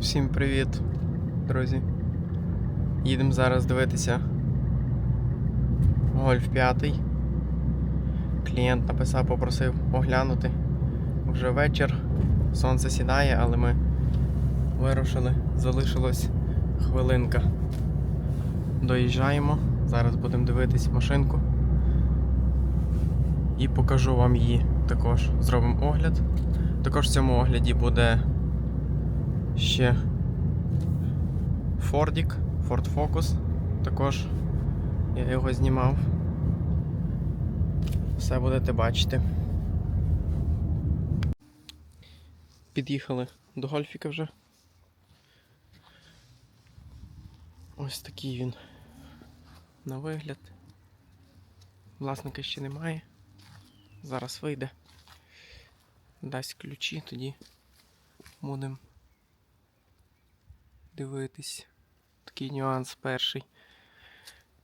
Всім привіт, друзі. Їдемо зараз дивитися Гольф 5. Клієнт написав, попросив оглянути. Вже вечір, сонце сідає, але ми вирушили, залишилось хвилинка. Доїжджаємо, зараз будемо дивитись машинку. І покажу вам її також. Зробимо огляд. Також в цьому огляді буде ще Фордік, Ford Focus. Також я його знімав. Все будете бачити. Під'їхали до гольфіка вже. Ось такий він на вигляд. Власника ще немає. Зараз вийде. Дасть ключі, тоді будемо дивитись. Такий нюанс перший,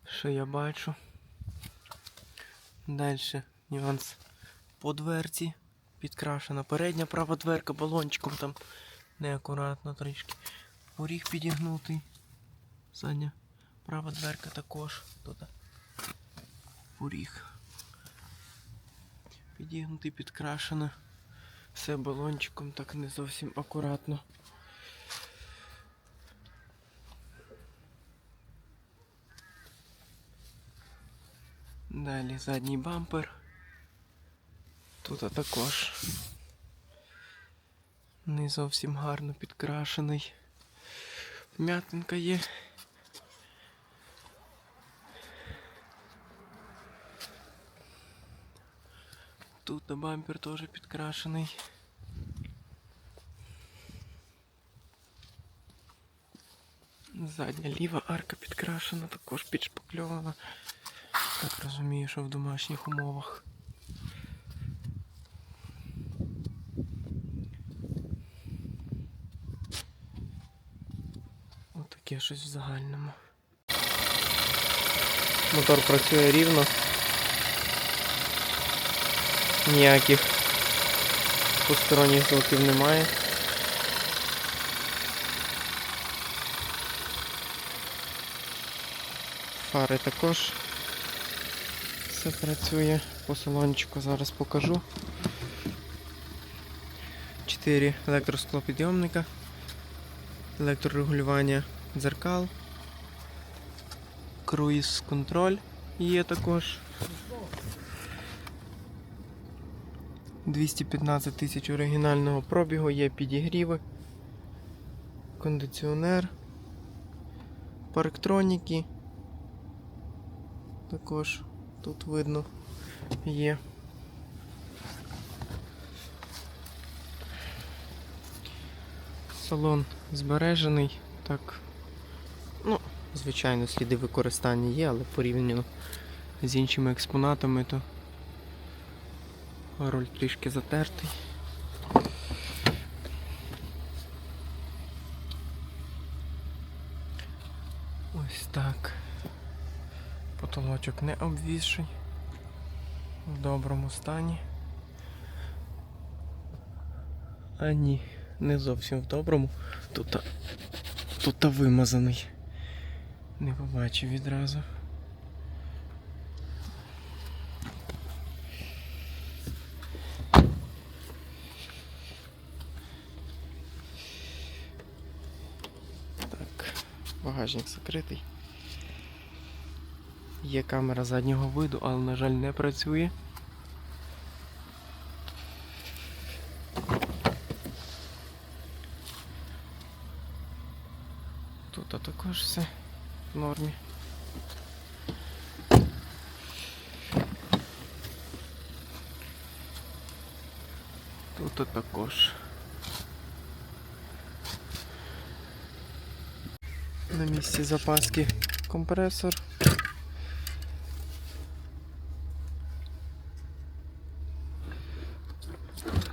що я бачу. Далі нюанс по дверці. Підкрашена передня права дверка балончиком там неакуратно трішки. Поріг підігнутий. Задня права дверка також. Тут поріг. Підігнутий, підкрашена. Все балончиком так не зовсім акуратно. Далі задній бампер. Тут також не зовсім гарно підкрашений. Вмятинка є. Тут бампер теж підкрашений. Задня ліва арка підкрашена, також підшпакльована. Так розумію, що в домашніх умовах. Отаке щось в загальному. Мотор працює рівно. Ніяких посторонніх звуків немає. Фари також все працює. По салончику зараз покажу. 4 електросклопідйомника, електрорегулювання дзеркал, круїз контроль є також. 215 тисяч оригінального пробігу, є підігріви, кондиціонер, парктроніки. Також тут видно є. Салон збережений, так. Ну, звичайно, сліди використання є, але порівняно з іншими експонатами, то руль трішки затертий. Ось так. Потолочок не обвісший. В доброму стані. А ні, не зовсім в доброму. Тут, тут вимазаний. Не побачив відразу. Так, багажник закритий. Є камера заднього виду, але, на жаль, не працює. Тут також все в нормі. Тут також. На місці запаски компресор.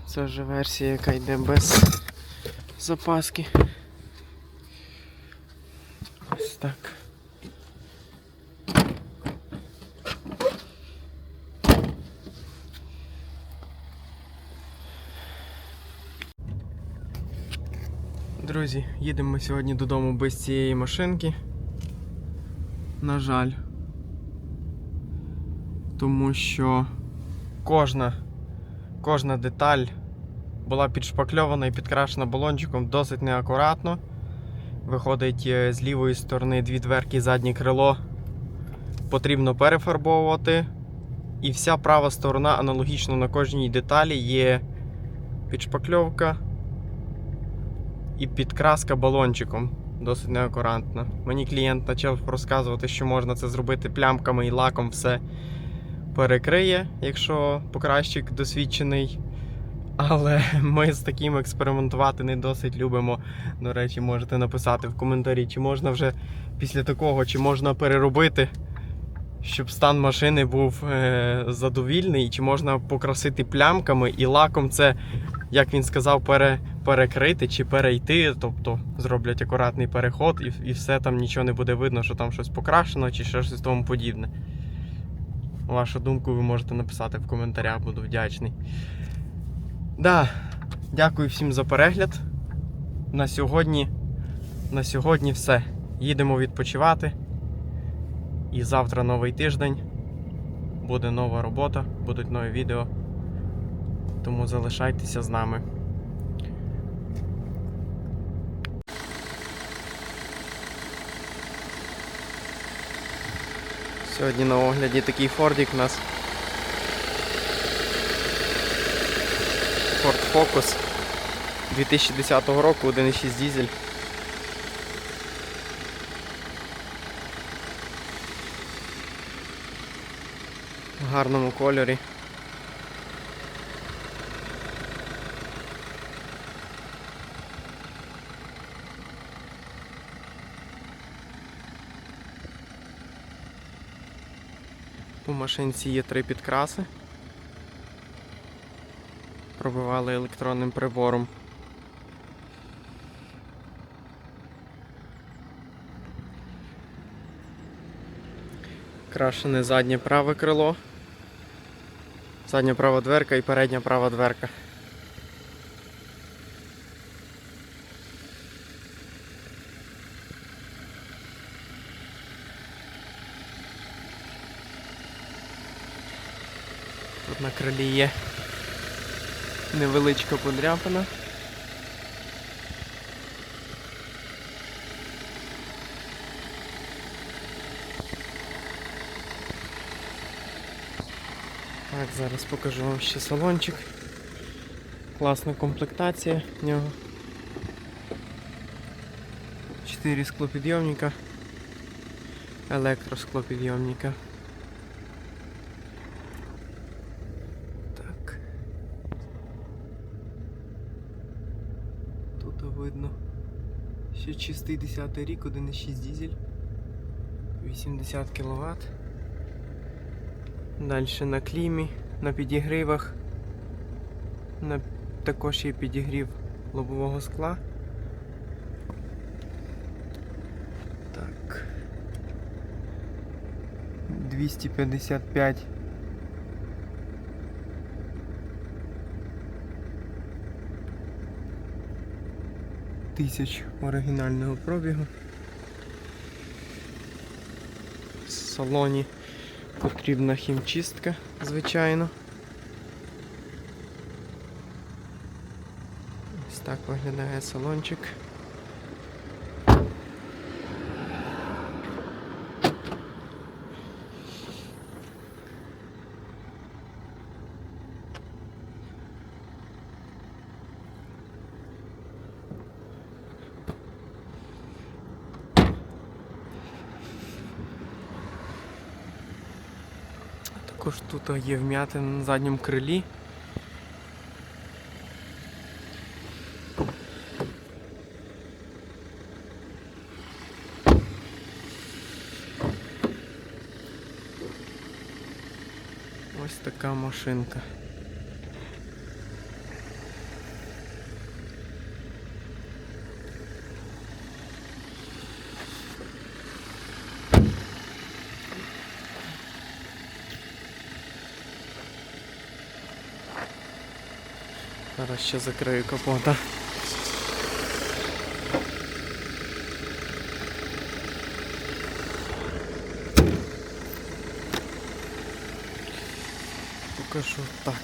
Це вже версія, яка йде без запаски. Ось так. Друзі, їдемо ми сьогодні додому без цієї машинки. На жаль. Тому що кожна, кожна деталь була підшпакльована і підкрашена балончиком досить неакуратно. Виходить е, з лівої сторони дві дверки, заднє крило потрібно перефарбовувати. І вся права сторона аналогічно на кожній деталі є підшпакльовка і підкраска балончиком. Досить неакуратно. Мені клієнт почав розказувати, що можна це зробити плямками і лаком все перекриє, якщо покращик досвідчений. Але ми з таким експериментувати не досить любимо. До речі, можете написати в коментарі, чи можна вже після такого, чи можна переробити, щоб стан машини був е- задовільний, чи можна покрасити плямками і лаком це, як він сказав, пере- перекрити чи перейти. Тобто зроблять акуратний переход і, і все там нічого не буде видно, що там щось покрашено чи щось тому подібне. Вашу думку ви можете написати в коментарях, буду вдячний. Да, дякую всім за перегляд. На сьогодні, на сьогодні все. Їдемо відпочивати. І завтра новий тиждень. Буде нова робота, будуть нові відео. Тому залишайтеся з нами. Сьогодні на огляді такий фордік у нас. Ford Focus 2010 року 1.6 дізель. В гарному кольорі. Машинці є три підкраси. Пробивали електронним прибором. Крашене заднє праве крило, задня права дверка і передня права дверка. На крилі є невеличка подряпина. Так, зараз покажу вам ще салончик. Класна комплектація в нього. Чотири склопідйомника, електросклопідйомника. Так. Тут видно. Ще чистий 10 рік, 1,6 дізель. 80 кВт. Далі на клімі, на підігрівах. На... Також є підігрів лобового скла. Так. 255 тисяч оригінального пробігу. В салоні потрібна хімчистка, звичайно. Ось так виглядає салончик. Також тут є вм'ятина на задньому крилі. Ось така машинка. Зараз ще закрию капота. Покажу так.